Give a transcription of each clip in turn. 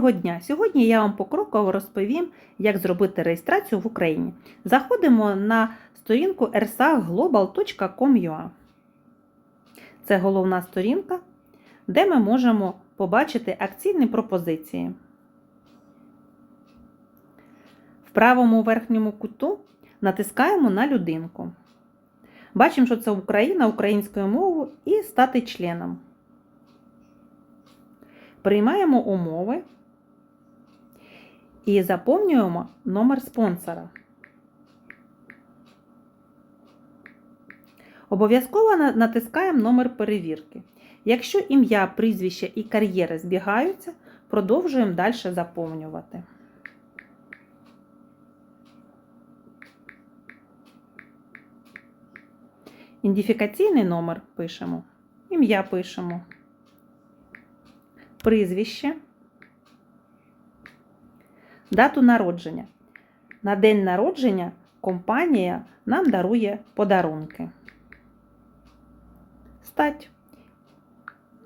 Доброго дня! Сьогодні я вам покроково розповім, як зробити реєстрацію в Україні. Заходимо на сторінку ersaglobal.com.ua. Це головна сторінка, де ми можемо побачити акційні пропозиції. В правому верхньому куту натискаємо на людинку. Бачимо, що це Україна українською мовою і стати членом. Приймаємо умови і заповнюємо номер спонсора. Обов'язково натискаємо номер перевірки. Якщо ім'я, прізвище і кар'єри збігаються, продовжуємо далі заповнювати. Ідентифікаційний номер пишемо, ім'я пишемо, прізвище, дату народження. На день народження компанія нам дарує подарунки. Стать.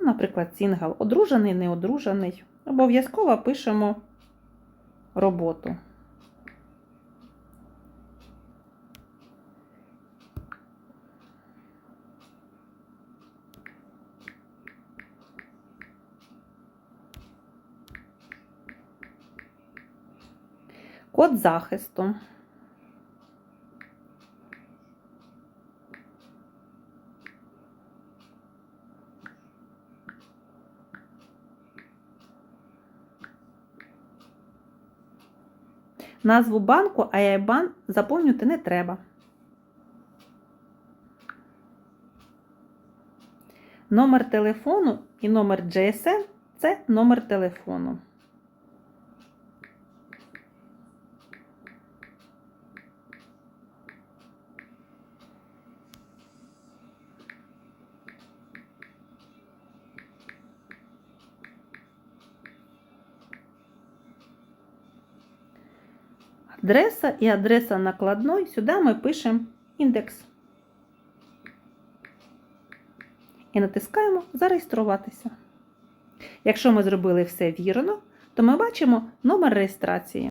Наприклад, сінгал одружений, неодружений. Обов'язково пишемо роботу. Код захисту. Назву банку IIBAN заповнювати не треба. Номер телефону і номер GSM – це номер телефону. Адреса і адреса накладної. Сюди ми пишемо індекс. І натискаємо Зареєструватися. Якщо ми зробили все вірно, то ми бачимо номер реєстрації.